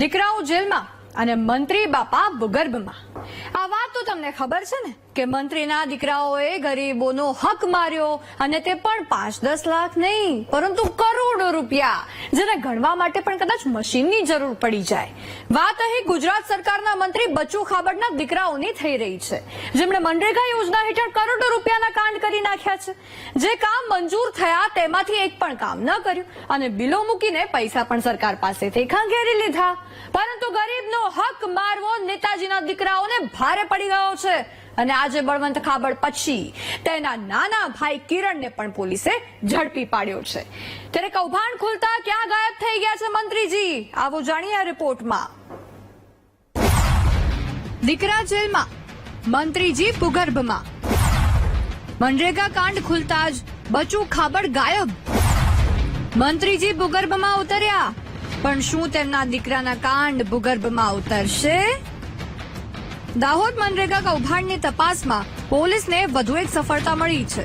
દીકરાઓ જેલમાં અને મંત્રી બાપા ભૂગર્ભમાં. આ વાત તો તમને ખબર છે ને? કે મંત્રીના દીકરાઓએ ગરીબોનો હક માર્યો અને તે પણ પાંચ દસ લાખ નહીં, પરંતુ કરોડો રૂપિયા, જેને ગણવા માટે પણ કદાચ મશીનની જરૂર પડી જાય. વાત અહીં ગુજરાત સરકારના મંત્રી બચુ ખાબડના દીકરાઓની થઈ રહી છે. જેમણે મનરેગા યોજના હેઠળ કરોડો રૂપિયાના કાંડ કરી નાખ્યા છે. જે કામ મંજૂર થયા તેમાંથી એક પણ કામ ન કર્યું અને બિલો મૂકીને પૈસા પણ સરકાર પાસેથી ખંખેરી લીધા. પરંતુ ગરીબનો હક મારવો નેતાજીના દીકરાઓને ભારે પડી ગયો છે. અને આજે બળવંત ખાબડ પછી તેના નાના ભાઈ કિરણને પણ પોલીસે ઝડપી પાડ્યો છે. ત્યારે કૌભાંડ ખુલતા ક્યાં ગાયબ થઈ ગયા છે મંત્રીજી? આવો જાણીએ રિપોર્ટમાં. દીકરા જેલમાં, મંત્રીજી ભૂગર્ભમાં. મનરેગા કાંડ ખુલતા જ બચુ ખાબડ ગાયબ. મંત્રીજી ભૂગર્ભમાં ઉતર્યા. પણ શું તેમના દીકરાના કાંડ ભૂગર્ભમાં ઉતરશે? દાહોદ મનરેગા કૌભાંડની તપાસમાં પોલીસને વધુ એક સફળતા મળી છે.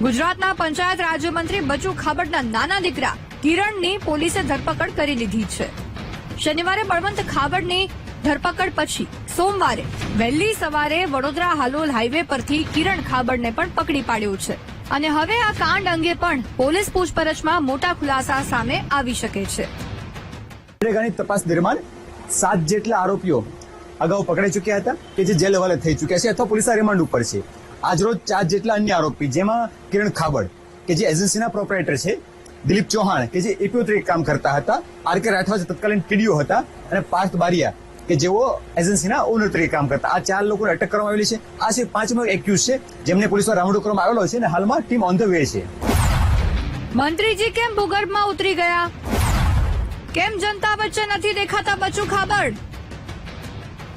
ગુજરાતના પંચાયત રાજ્યમંત્રી બચુ ખાબડના નાના દીકરા કિરણની પોલીસે ધરપકડ કરી લીધી છે. શનિવારે બળવંત ખાબડની ધરપકડ પછી સોમવારે વહેલી સવારે વડોદરા હાલોલ હાઈવે પરથી કિરણ ખાબડને પણ પકડી પાડ્યો છે. અને હવે આ કાંડ અંગે પણ પોલીસ પૂછપરછમાં મોટા ખુલાસા સામે આવી શકે છે. તપાસ દરમિયાન સાત જેટલા આરોપીઓ અગાઉ પકડાઈ ચૂક્યા હતા કે જે જેલ હવાલે થઈ ચૂક્યા છે અથવા પોલીસના રિમાન્ડ ઉપર છે. આજરોજ ચાર જેટલા અન્ય આરોપી, જેમાં કિરણ ખાબડ, કે જે એજન્સીના પ્રોપરેટર છે, દિલીપ ચૌહાણ, કે જે એપીઓ તરીકે કામ કરતા હતા, આર કે રાઠવા જે તત્કાલીન ટીડીઓ હતા, અને પાર્થ બારિયા, કે જેઓ એજન્સીના ઓનર તરીકે કામ કરતા. આ ચાર લોકોને અટક કરવામાં આવેલી છે. આ છે પાંચમો એક્યુઝ છે, જેમને પોલીસમાં રાઉન્ડ કરવામાં આવેલો છે અને હાલમાં ટીમ ઓન ધ વે છે. મંત્રીજી, કેમ ભૂગર્ભમાં ઉતરી ગયા? કેમ જનતા વચ્ચે નથી દેખાતા બચુ ખાબડ?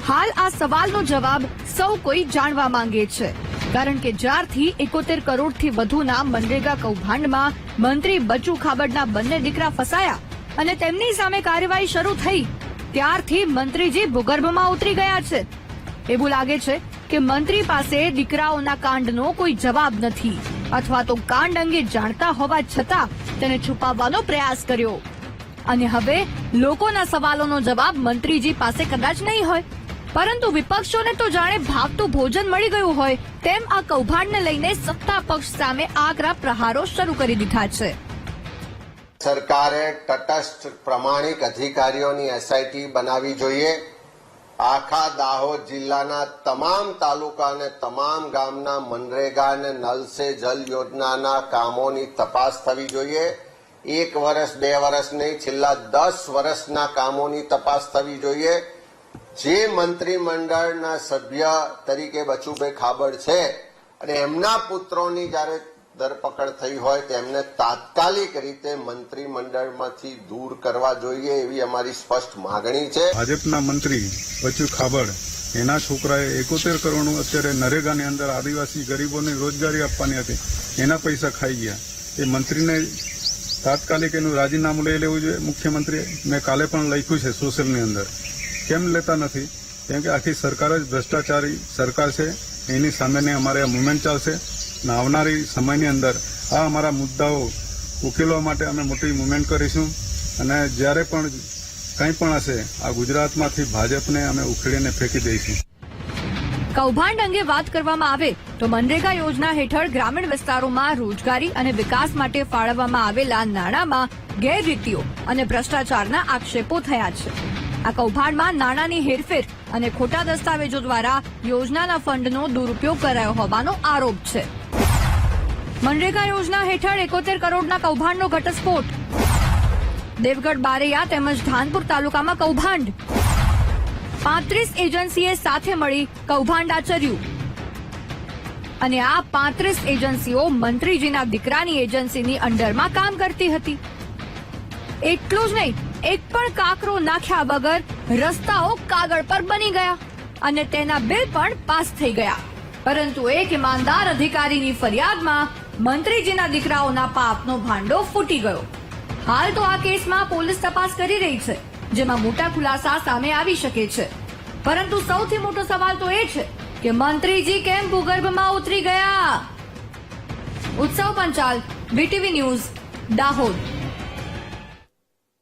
હાલ આ સવાલનો જવાબ સૌ કોઈ જાણવા માંગે છે. કારણ કે જ્યારથી એકોતેર કરોડથી વધુના મનરેગા કૌભાંડમાં મંત્રી બચુ ખાબડના બંને દીકરા ફસાયા અને તેમની સામે કાર્યવાહી શરૂ થઈ, ત્યારથી મંત્રીજી ભૂગર્ભમાં ઉતરી ગયા છે. એવું લાગે છે કે મંત્રી પાસે દીકરાઓના કાંડનો કોઈ જવાબ નથી અથવા તો કાંડ અંગે જાણતા હોવા છતાં તેને છુપાવવાનો પ્રયાસ કર્યો. અને હવે લોકોના સવાલોનો જવાબ મંત્રીજી પાસે કદાચ નહીં હોય. પરંતુ વિપક્ષોને તો જાણે ભાવતું ભોજન મળી ગયું હોય તેમ આ કૌભાંડને લઈને સત્તા પક્ષ સામે આકરા પ્રહારો શરૂ કરી દીધા છે. સરકારે તટસ્થ પ્રમાણિક અધિકારીઓની એસઆઈટી બનાવવી જોઈએ. આખા દાહોદ જિલ્લાના તમામ તાલુકા અને તમામ ગામના મનરેગા અને નલ સે જલ યોજનાના કામોની તપાસ થવી જોઈએ. એક વર્ષ, બે વર્ષ નહીં, છેલ્લા દસ વર્ષના કામોની તપાસ થવી જોઈએ. જે મંત્રીમંડળના સભ્ય તરીકે બચુભાઈ ખાબડ છે અને એમના પુત્રોની જ્યારે ધરપકડ થઈ હોય તેમને તાત્કાલિક રીતે મંત્રીમંડળમાંથી દૂર કરવા જોઈએ એવી અમારી સ્પષ્ટ માગણી છે. ભાજપના મંત્રી બચુ ખાબડ, એના છોકરાએ એકોતેર કરોડનું અત્યારે નરેગાની અંદર આદિવાસી ગરીબોને રોજગારી આપવાની હતી, એના પૈસા ખાઈ ગયા. એ મંત્રીને તાત્કાલિક એનું રાજીનામું લઈ લેવું જોઈએ. મુખ્યમંત્રીએ, મેં કાલે પણ લખ્યું છે સોશિયલની અંદર. કેમ લેતા નથી? કેમ કે આખી સરકાર જ ભ્રષ્ટાચારી સરકાર છે. એની સામેની અમારે આ મુવમેન્ટ ચાલશે. અને આવનારી સમયની અંદર આ અમારા મુદ્દાઓ ઉકેલવા માટે અમે મોટી મુવમેન્ટ કરીશું. અને જ્યારે પણ કંઈ પણ હશે, આ ગુજરાતમાંથી ભાજપને અમે ઉખેડીને ફેંકી દઈશું. કૌભાંડ અંગે વાત કરવામાં આવે તો મનરેગા યોજના હેઠળ ગ્રામીણ વિસ્તારોમાં રોજગારી અને વિકાસ માટે ફાળવવામાં આવેલા નાણાંમાં ગેરરીતિઓ અને ભ્રષ્ટાચારના આક્ષેપો થયા છે. આ કૌભાંડમાં નાણાંની હેરફેર અને ખોટા દસ્તાવેજો દ્વારા યોજનાના ફંડનો દુરુપયોગ કરાયો હોવાનો આરોપ છે. મનરેગા યોજના હેઠળ એકોતેર કરોડના કૌભાંડનો ઘટસ્ફોટ. દેવગઢ બારૈયા તેમજ ધાનપુર તાલુકામાં કૌભાંડ. પાંત્રીસ એજન્સીએ સાથે મળી કૌભાંડ આચર્યું. અને આ પાંત્રીસ એજન્સીઓ મંત્રીજીના દીકરાની એજન્સીની અંડરમાં કામ કરતી હતી. એટલું જ નહીં એક પણ કાકરો નાખ્યા વગર રસ્તાઓ કાગળ પર બની ગયા અને તેના બિલ પણ પાસ થઈ ગયા. પરંતુ એક ઈમાનદાર અધિકારીની ફરિયાદમાં મંત્રીજીના દીકરાઓના પાપનો ભાંડો ફૂટી ગયો. હાલ તો આ કેસમાં પોલીસ તપાસ કરી રહી છે, જેમાં મોટા ખુલાસા સામે આવી શકે છે. પરંતુ સૌથી મોટો સવાલ તો એ છે કે મંત્રીજી કેમ ભૂગર્ભમાં ઉતરી ગયા? ઉત્સવ પંચાલ બીટીવી ન્યૂઝ, દાહોદ.